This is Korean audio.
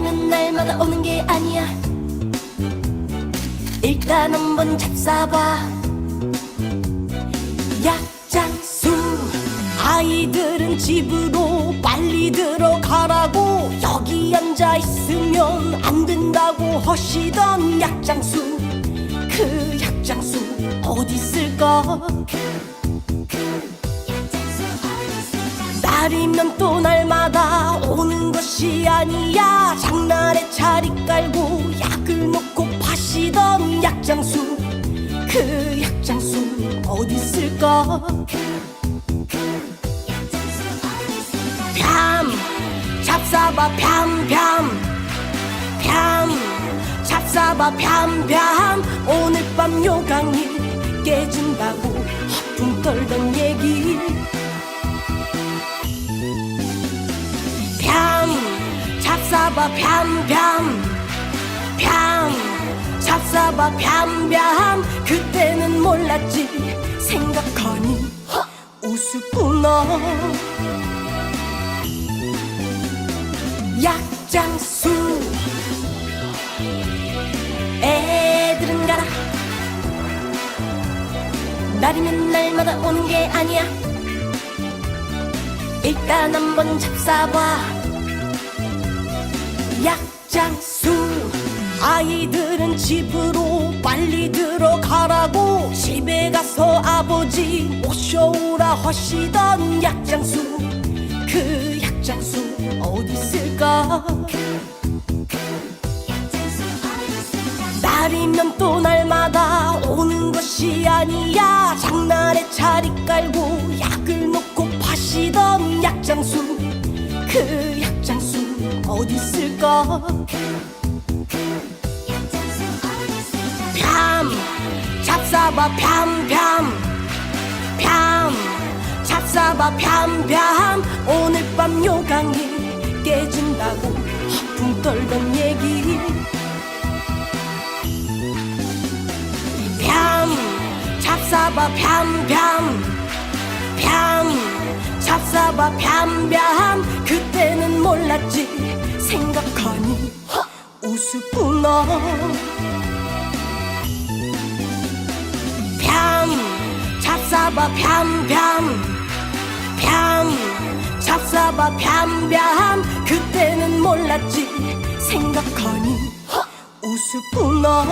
날마다 오는 게 아니야. 일단 한번 잡숴봐. 약장수 아이들은 집으로 빨리 들어가라고. 여기 앉아 있으면 안 된다고 하시던 약장수. 그 약장수 어디 있을까 날이면 또 날마다 오는 것이 아니야. 장날에 자리 깔고 약을 놓고 파시던 약장수. 그 약장수 어디 있을까? 뺨 잡사봐 뺨뺨. 뺨 잡사봐 뺨뺨 뺨뺨 뺨 잡사봐 뺨뺨 그때는 몰랐지. 생각하니 우습구나 약장수. 애들은 가라. 날이면 날마다 오는 게 아니야. 일단 한번 잡숴봐 약장수. 아이들은 집으로 빨리 들어가라고 집에 가서 아버지 모셔오라 하시던 약장수. 그 약장수 어디 있을까? 날이면 또 날마다 오는 것이 아니야. 장날에 자리 깔고 어디 있을까? 뺨! 잡사봐 뺨뺨! 뺨! 잡사봐 뺨뺨! 오늘 밤 요강이 깨진다고 허풍 떨던 얘기. 뺨! 잡사봐 뺨뺨! 뺨 봐 뺨뺨 그때는 몰랐지. 생각하니 우습구나. 뺨 잡사봐 뺨뺨. 뺨 잡사봐 뺨뺨. 그때는 몰랐지. 생각하니 우습구나